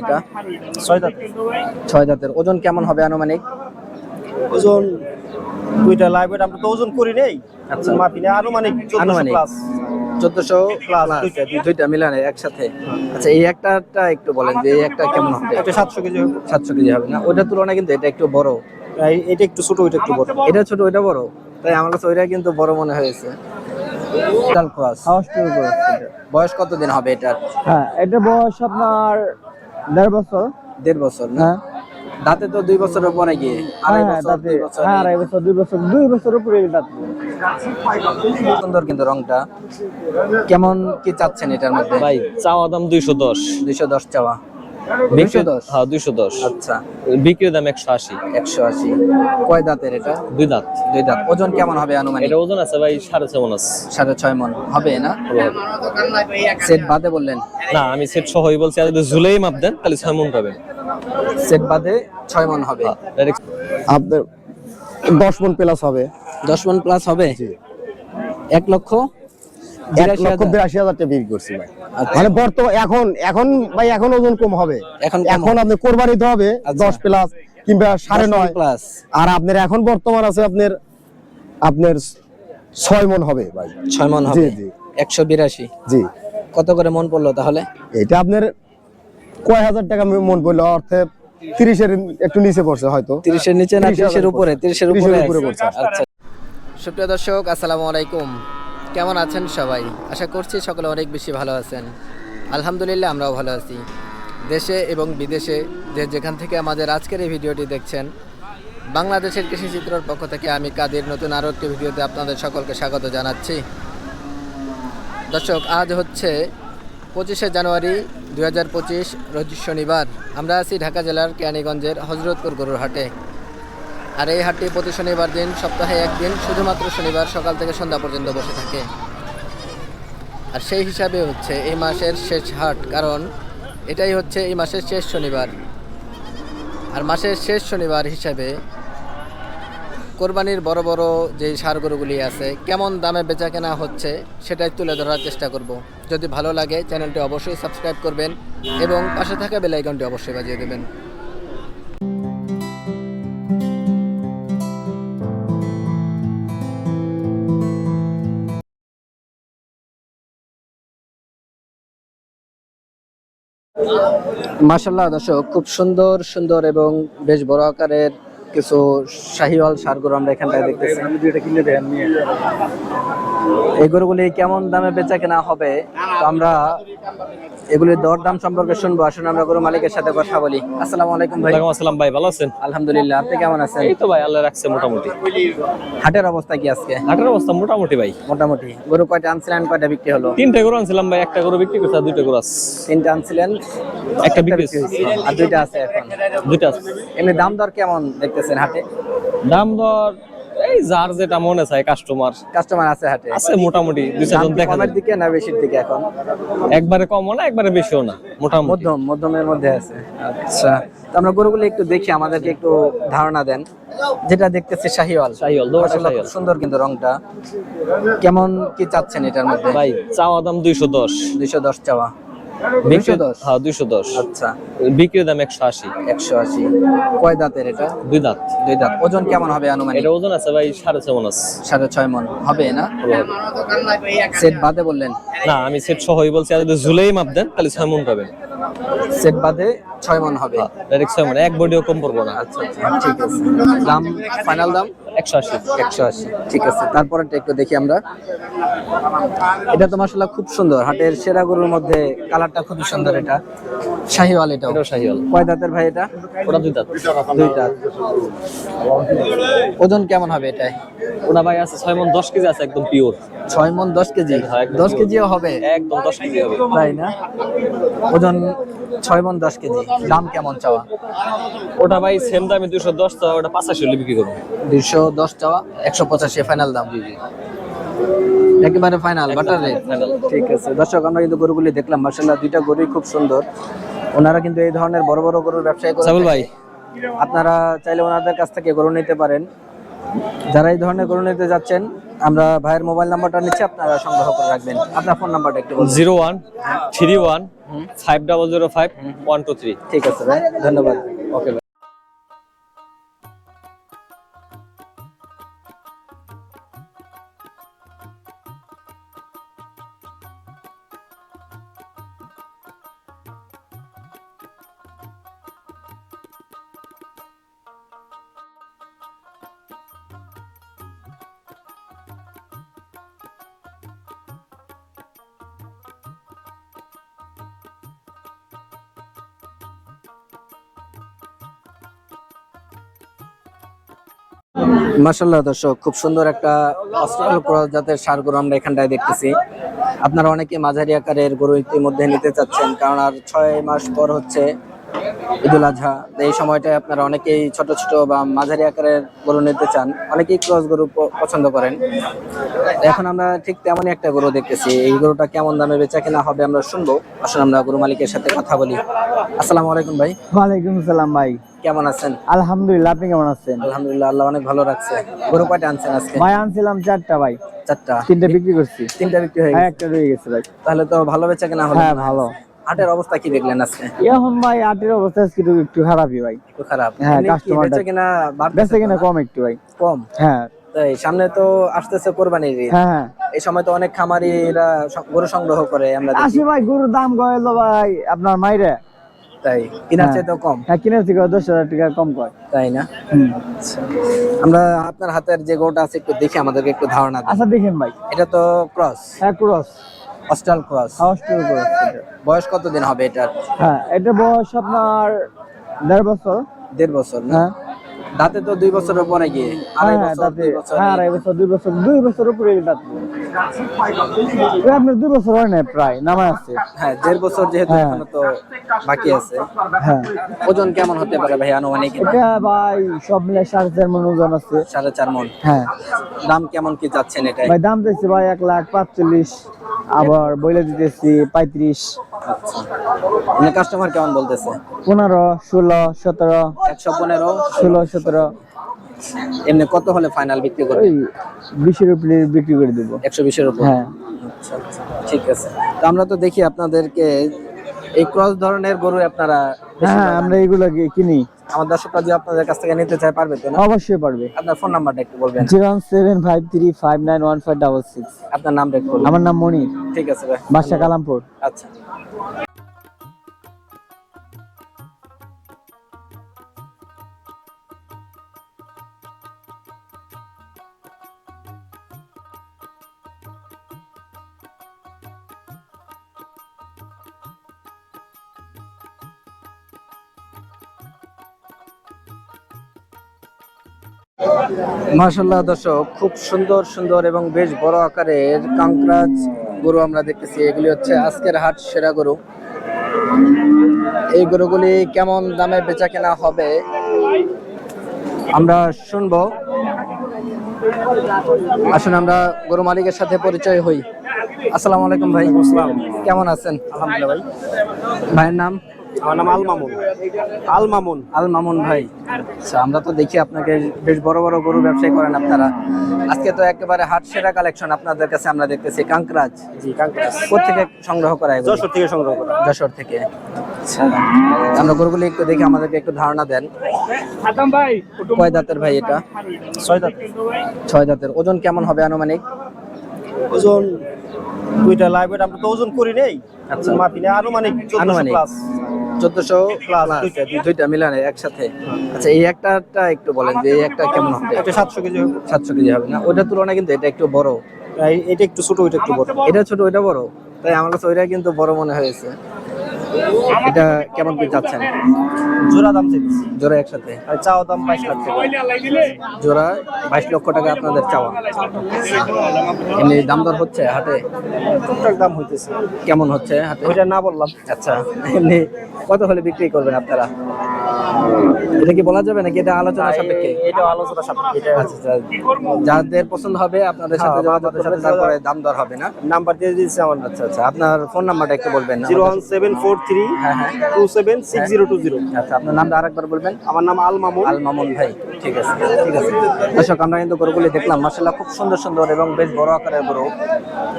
এটা? ছয় ছয় দাঁতের। ওজন কেমন হবে আনুমানিক? ওজন দুইটা লাইভ আমরা তো ওজন করি নেই। আচ্ছা। মাপি নেই আনুমানিক আনুমানিক। প্লাস। চোদ্দশো প্লাস দুইটা, দুইটা। দুইটা মিলানে একসাথে? আচ্ছা এই একটাটা একটু বলেন যে এই একটা কেমন হবে? এটা সাতশো কেজি হবে। সাতশো কেজি হবে না? ওইটার তুলনায় কিন্তু এটা একটু বড়। এটা একটু ছোট ওইটা একটু বড়। এটা ছোট ওইটা বড়? তাই আমার কাছে ওইটা কিন্তু বড় মনে হয়েছে। ক্রস। বয়স কতদিন হবে এটার? হ্যাঁ এটা বয়স আপনার দেড় বছর? দেড় বছর না? হ্যাঁ। দাঁতে তো দুই বছরের পরে গিয়ে আড়াই হ্যাঁ বছর দুই বছর হ্যাঁ আড়াই বছর দুই বছর দুই বছরের উপরে দাঁত। সুন্দর কিন্তু রংটা। কেমন কি চাচ্ছেন এটার মধ্যে? ভাই চাওয়া দাম দুইশো দশ। দুইশো দশ চাওয়া। হ্যাঁ দুইশো দশ। আচ্ছা। বিক্রির দাম একশো আশি। একশো আশি। কয় দাঁতের এটা? দুই দাঁত। দুই দাঁত। ওজন কেমন হবে আনুমানিক? এটা ওজন আছে ভাই সাড়ে ছয় মন আছে। সাড়ে ছয় মন। হবে না? সেট বাদে বললেন? না আমি সেট সহই বলছি আর যদি ঝুলেই মাপ দেন তাহলে ছয় মন পাবেন। সেট বাদে ছয় মন হবে। আপনার দশ মন প্লাস হবে। দশ মন প্লাস হবে? এক লক্ষ মানে বর্তমান এখন এখন ভাই এখন ওজন কম হবে। এখন কম এখন আপনি হবে। দশ প্লাস কিংবা সাড়ে নয়। প্লাস আর আপনার এখন বর্তমান আছে আপনার আপনার ছয় মন হবে ভাই। ছয় মন হবে। একশো বিরাশি। জি। কত করে মন পড়ল তাহলে? এটা আপনার কয় হাজার টাকা মন পড়ল? অর্থে তিরিশের একটু নিচে পড়ছে হয়তো। তিরিশের নিচে না 30,000 তিরিশের উপরে তিরিশের উপরে তিরিশের উপরে পড়ছে। আচ্ছা। সুপ্রিয় দর্শক আসসালামু আলাইকুম। কেমন আছেন সবাই? আশা করছি সকলে অনেক বেশি ভালো আছেন। আলহামদুলিল্লাহ, আমরাও ভালো আছি। দেশে এবং বিদেশে যে যেখান থেকে আমাদের আজকের এই ভিডিওটি দেখছেন, বাংলাদেশের কৃষি চিত্রর পক্ষ থেকে আমি কাদের নতুন আরও একটি ভিডিওতে আপনাদের সকলকে স্বাগত জানাচ্ছি। দর্শক, আজ হচ্ছে পঁচিশে জানুয়ারি দু হাজার পঁচিশ, রোজ শনিবার। আমরা আছি ঢাকা জেলার কেরানীগঞ্জের হজরতপুর গরুর হাটে আর এই হাটটি প্রতি শনিবার দিন, সপ্তাহে একদিন, শুধুমাত্র শনিবার সকাল থেকে সন্ধ্যা পর্যন্ত বসে থাকে। আর সেই হিসাবে হচ্ছে এই মাসের শেষ হাট, কারণ এটাই হচ্ছে এই মাসের শেষ শনিবার। আর মাসের শেষ শনিবার হিসাবে কোরবানির বড় বড় যে গরুগুলি আছে, কেমন দামে বেচা কেনা হচ্ছে, সেটাই তুলে ধরার চেষ্টা করব। যদি ভালো লাগে, চ্যানেলটি অবশ্যই সাবস্ক্রাইব করবেন এবং পাশে থাকা বেল আইকনটি অবশ্যই বাজিয়ে দেবেন। মাশাল্লাহ দর্শক, খুব সুন্দর সুন্দর এবং বেশ বড় আকারের কিছু শাহিওয়াল সারগুলো আমরা এখানটায় দেখতেছি। এই গরুগুলি কেমন দামে বেচা কেনা হবে? তো আমরা এগুলির দর দাম সম্পর্কে শুনব। আসুন আমরা গরু মালিকের সাথে কথা বলি। আসসালামু আলাইকুম ভাই। ওয়ালাইকুম আসসালাম ভাই ভালো আছেন? আলহামদুলিল্লাহ আপনি কেমন আছেন? এই তো ভাই আল্লাহ রাখছে মোটামুটি। হাটের অবস্থা কি আজকে? হাটের অবস্থা মোটামুটি ভাই। মোটামুটি। গরু কয়টা আনছিলেন কয়টা বিক্রি হলো? তিনটা গরু আনছিলাম ভাই একটা গরু বিক্রি করছে আর দুইটা গরু আছে। তিনটা আনছিলেন একটা বিক্রি হয়েছে। হয়েছে, আর দুইটা আছে এখন। দুইটা আছে। এমনি দাম দর কেমন দেখতেছেন হাটে? দাম দর এই যার যেটা মনে চায় কাস্টমার কাস্টমার আছে হাটে। আছে মোটামুটি দুই চারজন দেখা কমের দিকে না বেশির দিকে এখন? একবারে কমও না একবারে বেশিও না মোটামুটি। মধ্যম মধ্যমের মধ্যে আছে। আচ্ছা তো আমরা গরুগুলো একটু দেখি আমাদেরকে একটু ধারণা দেন। যেটা দেখতেছি শাহিওয়াল। শাহিওয়াল, মাশাআল্লাহ, সুন্দর কিন্তু রংটা। কেমন কি চাচ্ছেন এটার মধ্যে? ভাই চাওয়া দাম দুইশো দশ। দুইশো দশ চাওয়া। দুইশো বিক্রি হ্যাঁ দুইশো দশ। আচ্ছা। বিক্রির দাম একশো আশি। একশো আশি। কয় দাঁতের এটা? দুই দাঁত। দুই দাঁত। ওজন কেমন হবে আনুমানিক? এটা ওজন আছে ভাই সাড়ে ছয় মন আছে। সাড়ে ছয় মন। হবে না? সেট বাদে বললেন? না আমি সেট সহই বলছি আর যদি ঝুলেই মাপ দেন তাহলে ছয় মন পাবেন। সেট বাদে ছয় মন হবে। ডাইরেক্ট ছয় মন। এক বডিও কম পড়ব না। আচ্ছা আচ্ছা। ঠিক আছে। দাম ফাইনাল দাম? একশো আশি একশো আশি। ঠিক আছে তারপরেরটা একটু দেখি আমরা। এটা তো মাসাল্লাহ খুব সুন্দর হাটের সেরা গরুর মধ্যে কালারটা খুবই সুন্দর এটা। শাহিওয়াল এটাও। এটাও শাহিওয়াল। কয় দাঁতের ভাই এটা? ওটা দুই দাঁত। দুই দাঁত ওজন কেমন হবে এটাই ওটা ভাই আছে ছয় মন দশ কেজি আছে একদম পিওর ছয় মন দশ কেজি? হ্যাঁ, দশ কেজিও হবে? একদম দশ কেজি হবে। তাই না? ওজন ছয় মন দশ কেজি। দাম কেমন চাওয়া? ওটা ভাই সেম দামে দুশো দশ ওটা পাঁচাশি বিক্রি করব। দুইশো দশ চাওয়া একশো পঁচাশি ফাইনাল দাম। একেবারে ফাইনাল বাটার রেট ঠিক আছে। দর্শক আমরা কিন্তু গরুগুলি দেখলাম। মার্শাল্লাহ দুইটা গরুই খুব সুন্দর। ওনারা কিন্তু এই ধরনের বড় বড় গরুর ব্যবসায় করে সাবুল ভাই। আপনারা চাইলে ওনাদের কাছ থেকে গরু নিতে পারেন। যারা এই ধরনের গরু নিতে যাচ্ছেন আমরা ভাইয়ের মোবাইল নাম্বারটা নিচ্ছি আপনারা সংগ্রহ করে রাখবেন। আপনার ফোন নাম্বারটা একটু zero one three one five double zero five one two three. ঠিক আছে ভাই ধন্যবাদ। ওকে মাসাল্লাহ দর্শক, খুব সুন্দর একটা অস্ট্রাল ক্রস জাতের সার গরু আমরা এখানটায় দেখতেছি। আপনারা অনেকে মাঝারি আকারের গরু ইতিমধ্যে নিতে চাচ্ছেন, কারণ আর ছয় মাস পর হচ্ছে ঈদুল আজহা। এই সময়টায় আপনারা অনেকেই ছোট ছোট বা মাঝারি আকারের গরু নিতে চান। অনেকেই ক্রস গরু পছন্দ করেন। এখন আমরা ঠিক তেমনই একটা গরু দেখতেছি। এই গরুটা কেমন দামে বেচা কেনা হবে আমরা শুনব। আসলে আমরা গরু মালিকের সাথে কথা বলি। আসসালামু আলাইকুম ভাই। ওয়ালাইকুম সালাম ভাই। কেমন আছেন? আলহামদুলিল্লাহ আপনি কেমন আছেন? আলহামদুলিল্লাহ আল্লাহ অনেক ভালো রাখছে। গরু কয়টা আনছেন আজকে? ভাই আনছিলাম চারটা ভাই। চারটা। তিনটা বিক্রি করছি। তিনটা বিক্রি হয়ে হ্যাঁ গেছে। একটা রয়ে গেছে ভাই। তাহলে তো ভালো বেচা কেনা হলো হ্যাঁ। ভালো। হাটের অবস্থা কি দেখলেন আজকে? এখন ভাই আটের অবস্থা আজকে একটু একটু খারাপই ভাই। একটু খারাপ। হ্যাঁ, এমনি কি customer টা- বেচা কেনা বেচে কিনা কম একটু ভাই। কম? হ্যাঁ। তাই সামনে তো আসতেছে কোরবানির হ্যাঁ হ্যাঁ। এই সময় তো অনেক খামারিরা গরু সংগ্রহ করে আমরা আসি ভাই গরুর দাম গয়েল ভাই আপনার মাইরে? তাই কিনার হ্যাঁ। চাইতেও কম। হ্যাঁ কিনার থেকে দশ হাজার টাকা কম কয়। তাই না? আমরা আপনার হাতের যে গরুটা আছে একটু দেখি আমাদেরকে একটু ধারণা আচ্ছা দেখেন ভাই। এটা তো ক্রস। হ্যাঁ ক্রস। অস্ট্রাল ক্রস হাউসটির ক্রস বয়স কতদিন হবে এটার? হ্যাঁ এটা বয়স আপনার দেড় বছর। দেড় বছর না? হ্যাঁ। দাঁতে তো দুই বছরের পরে গিয়ে আড়াই হ্যাঁ, বছর দুই বছর। হ্যাঁ, আড়াই বছর দুই বছর দুই বছর উপরে দাঁত। আপনার দুই বছর হয় না প্রায় নামা আছে। হ্যাঁ দেড় বছর যেহেতু। এখনও তো বাকি আছে। হ্যাঁ। ওজন কেমন হতে পারে ভাই আনুমানিক? এটা ভাই সব মিলে সাড়ে চার মন ওজন আছে। সাড়ে চার মন। হ্যাঁ। দাম কেমন কি যাচ্ছেন এটা ভাই দাম দিচ্ছি ভাই এক লাখ পাঁচচল্লিশ। আবার বইলে দিতেছি পঁয়ত্রিশ। মানে কাস্টমার কেমন বলতেছে? পনেরো ষোলো সতেরো। একশো পনেরো? ষোলো সতেরো। এমনি কত হলে ফাইনাল বিক্রি করবে? ওই বিশের উপরে বিক্রি করে দেবো। একশো বিশের উপর? হ্যাঁ। আচ্ছা, আচ্ছা, ঠিক আছে। তো আমরা তো দেখি আপনাদেরকে এই ক্রস ধরনের গরু আপনারা হ্যাঁ। আমরা এগুলো কিনি। আমার দর্শকরা যদি আপনাদের কাছ থেকে নিতে চায় পারবে তো না? অবশ্যই পারবে। আপনার ফোন নাম্বারটা একটু বলবেন। Zero seven five three five nine one five double six. আপনার নামটা একটু আমার নাম মনির। ঠিক আছে ভাই। বাসা কালামপুর। আচ্ছা। মাশাল্লাহ দর্শক খুব সুন্দর সুন্দর এবং বেশ বড় আকারের কাঙ্করাজ গরু আমরা দেখতেছি। এগুলি হচ্ছে আজকের হাট সেরা গরু। এই গরুগুলি কেমন দামে বেচা কেনা হবে আমরা শুনব। আসুন আমরা গরু মালিকের সাথে পরিচয় হই। আসসালামু আলাইকুম ভাই। কেমন আছেন? আলহামদুলিল্লাহ ভাই। ভাইয়ের নাম? আমার নাম আল মামুন। আল মামুন। আল মামুন ভাই। আচ্ছা আমরা তো দেখি আপনাকে বেশ বড় বড় গরু ব্যবসায়ী করেন আপনারা। আজকে তো একেবারে হাট সেরা কালেকশন আপনাদের কাছে আমরা দেখতেছি কাঙ্করাজ জি কাঙ্কাস কোথেকে সংগ্রহ করা এগুলো? যশোর থেকে সংগ্রহ করা। যশোর থেকে। আচ্ছা আমরা গরুগুলি একটু দেখি আমাদেরকে একটু ধারণা দেন। কয় দাঁতের ভাই এটা? ছয় দাঁত। ছয় দাঁতের। ওজন কেমন হবে আনুমানিক? ওজন দুইটা লাইভ আমরা তো ওজন করি নেই। আচ্ছা। মাপি নেই আনুমানিক আনুমানিক। চোদ্দশো প্লাস দুইটা, মিলানে একসাথে। আচ্ছা এই একটাটা একটু বলেন যে এই একটা কেমন হবে? এটা সাতশো কেজি হবে। সাতশো কেজি হবে না? ওইটার তুলনায় কিন্তু এটা একটু বড়। এটা একটু ছোট ওইটা একটু বড়। এটা ছোট ওইটা বড়? তাই আমার কাছে ওইটা কিন্তু বড় মনে হয়েছে। এটা কেমন করে চাচ্ছেন জোড়া দাম চাইছি জোড়া একসাথে? আর চাওয়া দাম বাইশ লাখ টাকা। জোড়া বাইশ লক্ষ টাকা আপনাদের চাওয়া। এমনি দাম দর হচ্ছে হাটে? টুকটাক দাম হইতেছে। কেমন হচ্ছে হাতে ওইটা না বললাম। আচ্ছা এমনি কত হলে বিক্রি করবেন আপনারা? এটা কি বলা যাবে নাকি এটা আলোচনা সাপেক্ষে? এটা আলোচনা সাপেক্ষে। আচ্ছা আচ্ছা। যাদের পছন্দ হবে আপনাদের সাথে হ্যাঁ, যোগাযোগ সাথে তারপরে দাম দর হবে না? নাম্বার দিয়ে আমার আচ্ছা আচ্ছা। আপনার ফোন নাম্বারটা একটু বলবেন zero one seven four three হ্যাঁ হ্যাঁ। Two seven six zero two zero. আচ্ছা আপনার নামটা আরেকবার বলবেন। আমার নাম আল মামুন। আল মামুন ভাই। ঠিক আছে ঠিক আছে। দর্শক আমরা কিন্তু গরুগুলি দেখলাম। মার্শাল্লাহ খুব সুন্দর সুন্দর এবং বেশ বড় আকারের গরু।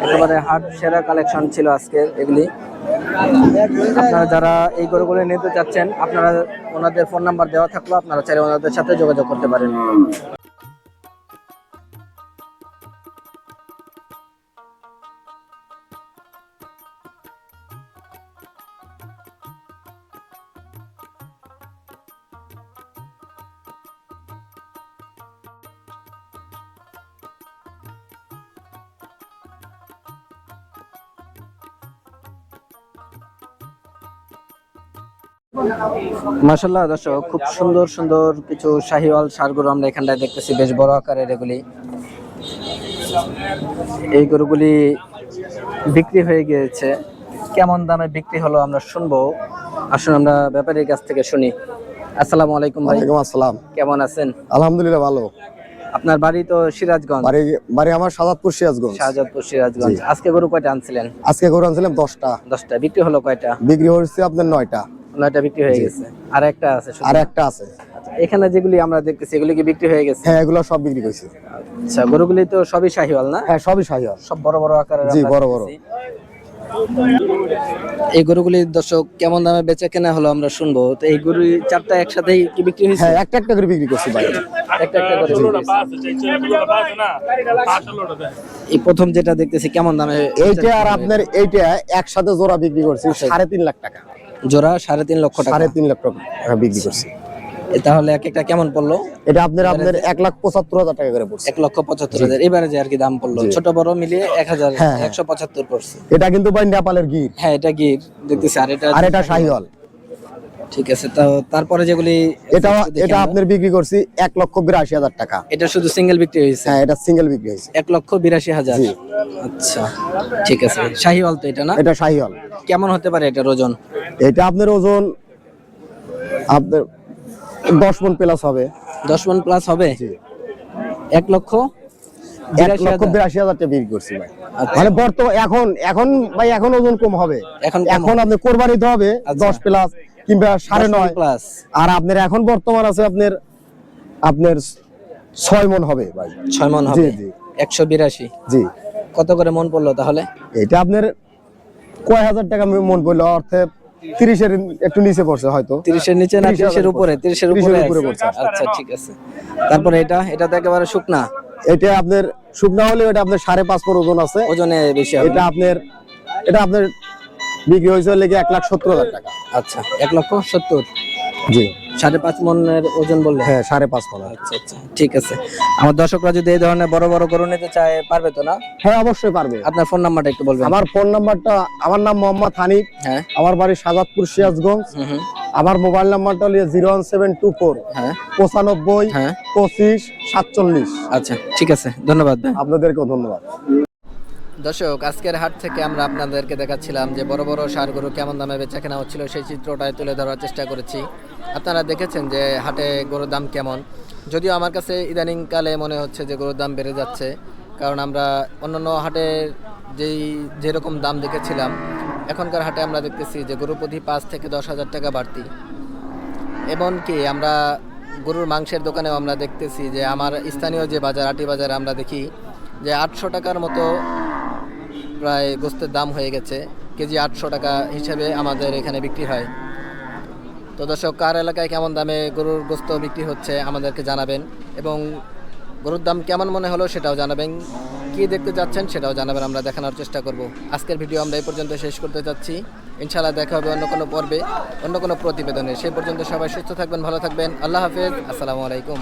একেবারে হাট সেরা কালেকশন ছিল আজকে এগুলি। আপনারা যারা এই গরুগুলো নিতে চাচ্ছেন, আপনারা ওনাদের ফোন নাম্বার দেওয়া থাকল, আপনারা চাইলে ওনাদের সাথে যোগাযোগ করতে পারেন। মাসাল্লাহ দর্শক খুব সুন্দর সুন্দর কিছু শাহিওয়াল সার গরু আমরা এখানটায় দেখতেছি। বেশ বড় আকারের এগুলি। এই গরুগুলি বিক্রি হয়ে গিয়েছে। কেমন দামে বিক্রি হলো আমরা শুনব। আসুন আমরা ব্যাপারীর কাছ থেকে শুনি। আসসালামু আলাইকুম ভাই। আসসালাম। কেমন আছেন? আলহামদুলিল্লাহ ভালো। আপনার বাড়ি তো সিরাজগঞ্জ? বাড়ি বাড়ি আমার সাজাদপুর সিরাজগঞ্জ। শাহজাদপুর সিরাজগঞ্জ। আজকে গরু কয়টা আনছিলেন? আজকে গরু আনছিলাম দশটা। দশটা। বিক্রি হলো কয়টা? বিক্রি হচ্ছে আপনার নয়টা। নয়টা বিক্রি হয়ে গেছে। আর একটা আছে আর একটা আছে। আচ্ছা, এখানে যেগুলি আমরা দেখতেছি এগুলি কি বিক্রি হয়ে গেছে? হ্যাঁ এগুলো সব বিক্রি করছি। আচ্ছা গরুগুলি তো সবই শাহিওয়াল না? হ্যাঁ সবই শাহিওয়াল। সব বড় বড় আকারের জি, বড় বড়। এই গরুগুলি দর্শক কেমন দামে বেচা কেনা হলো আমরা শুনব। তো এই গরু চারটা একসাথেই কি বিক্রি হয়েছে? হ্যাঁ একটা একটা করে বিক্রি করছি ভাই। একটা একটা করে এই প্রথম যেটা দেখতেছি কেমন দামে এইটা আর আপনার এইটা একসাথে জোড়া বিক্রি করছি সাড়ে তিন লাখ টাকা। জোড়া সাড়ে তিন লক্ষ টাকা। সাড়ে তিন লাখ টাকা বিক্রি করছি। তাহলে এক একটা কেমন পড়ল? এটা আপনার আপনার এক লাখ পঁচাত্তর হাজার টাকা করে পড়ছে। এক লক্ষ পঁচাত্তর হাজার। এবারে যে আর কি দাম পড়ল ছোট বড় মিলিয়ে এক হাজার হ্যাঁ, হ্যাঁ। একশো পঁচাত্তর পড়ছে। এটা কিন্তু ভাই নেপালের গির। হ্যাঁ এটা গির। দেখতেছি আর এটা আর এটা শাহিওয়াল। ঠিক আছে তো তারপরে যেগুলি এটা এটা আপনার বিক্রি করছি এক লক্ষ বিরাশি হাজার টাকা। এটা শুধু সিঙ্গেল বিক্রি হয়েছে? হ্যাঁ এটা সিঙ্গেল বিক্রি হয়েছে। এক লক্ষ বিরাশি হাজার? আচ্ছা ঠিক আছে। শাহিওয়াল তো এটা না? এটা শাহিওয়াল। কেমন হতে পারে এটার ওজন? এটা আপনার ওজন আপনার দশ মন প্লাস হবে। দশ মন প্লাস হবে। এক লক্ষ এক লক্ষ? বিরাশি হাজার টাকা বিক্রি করছি ভাই। আচ্ছা। মানে বর্তমান এখন এখন ভাই এখন ওজন কম হবে। এখন এখন আপনি কোরবানিতে হবে আচ্ছা। দশ প্লাস কিংবা সাড়ে নয়। প্লাস আর আপনার এখন বর্তমান আছে আপনার আপনার ছয় মন হবে ভাই। ছয় মন হবে? জি। একশো বিরাশি। জি। কত করে মন পড়ল তাহলে? এটা আপনার কয় হাজার টাকা মন পড়ল? অর্থে তিরিশের একটু নিচে পড়ছে হয়তো। তিরিশের নিচে না 30,000 তিরিশের উপরে? তিরিশের উপরে উপরে পড়ছে। আচ্ছা ঠিক আছে। তারপরে এটা? এটা তো একেবারে শুকনা। এটা আপনার শুকনা হলে এটা আপনার সাড়ে পাঁচ পর ওজন আছে। ওজনে বেশি এটা আপনার এটা আপনার বিক্রি হয়েছে লেগে এক লাখ সত্তর হাজার টাকা। আচ্ছা এক লক্ষ সত্তর। জি। সাড়ে পাঁচ মনের ওজন বললে? হ্যাঁ সাড়ে পাঁচ পর আচ্ছা আচ্ছা ঠিক আছে। আমার দর্শকরা যদি এই ধরনের বড় বড় গরু নিতে চায় পারবে তো না? হ্যাঁ অবশ্যই পারবে। আপনার ফোন নাম্বারটা একটু বলবেন। আমার ফোন নাম্বারটা আমার নাম মোহাম্মদ হানিফ। হ্যাঁ। আমার বাড়ি সাজাদপুর সিরাজগঞ্জ। আমার মোবাইল নাম্বারটা হলো zero one seven two four. হ্যাঁ। পঁচানব্বই হ্যাঁ। পঁচিশ সাতচল্লিশ। আচ্ছা ঠিক আছে। ধন্যবাদ আপনাদেরকেও ধন্যবাদ। দর্শক আজকের হাট থেকে আমরা আপনাদেরকে দেখাচ্ছিলাম যে বড় বড় সার গরু কেমন দামে বেচা কেনা হচ্ছিল সেই চিত্রটাই তুলে ধরার চেষ্টা করেছি। আপনারা দেখেছেন যে হাটে গরুর দাম কেমন। যদিও আমার কাছে ইদানিংকালে মনে হচ্ছে যে গরুর দাম বেড়ে যাচ্ছে, কারণ আমরা অন্যান্য হাটের যেই যেরকম দাম দেখেছিলাম, এখনকার হাটে আমরা দেখতেছি যে গরু প্রতি পাঁচ থেকে দশ হাজার টাকা বাড়তি। এমনকি আমরা গরুর মাংসের দোকানেও আমরা দেখতেছি যে আমার স্থানীয় যে বাজার, আটি বাজারে আমরা দেখি যে আটশো টাকার মতো প্রায় গোস্তের দাম হয়ে গেছে, কেজি আটশো টাকা হিসেবে আমাদের এখানে বিক্রি হয়। তো দর্শক, কার এলাকায় কেমন দামে গরুর গোস্ত বিক্রি হচ্ছে আমাদেরকে জানাবেন এবং গরুর দাম কেমন মনে হলো সেটাও জানাবেন। কি দেখতে যাচ্ছেন সেটাও জানাবেন, আমরা দেখানোর চেষ্টা করব। আজকের ভিডিও আমরা এই পর্যন্ত শেষ করতে যাচ্ছি। ইনশাআল্লাহ দেখা হবে অন্য কোনো পর্বে, অন্য কোনো প্রতিবেদনে। সেই পর্যন্ত সবাই সুস্থ থাকবেন, ভালো থাকবেন। আল্লাহ হাফেজ, আসসালামু আলাইকুম।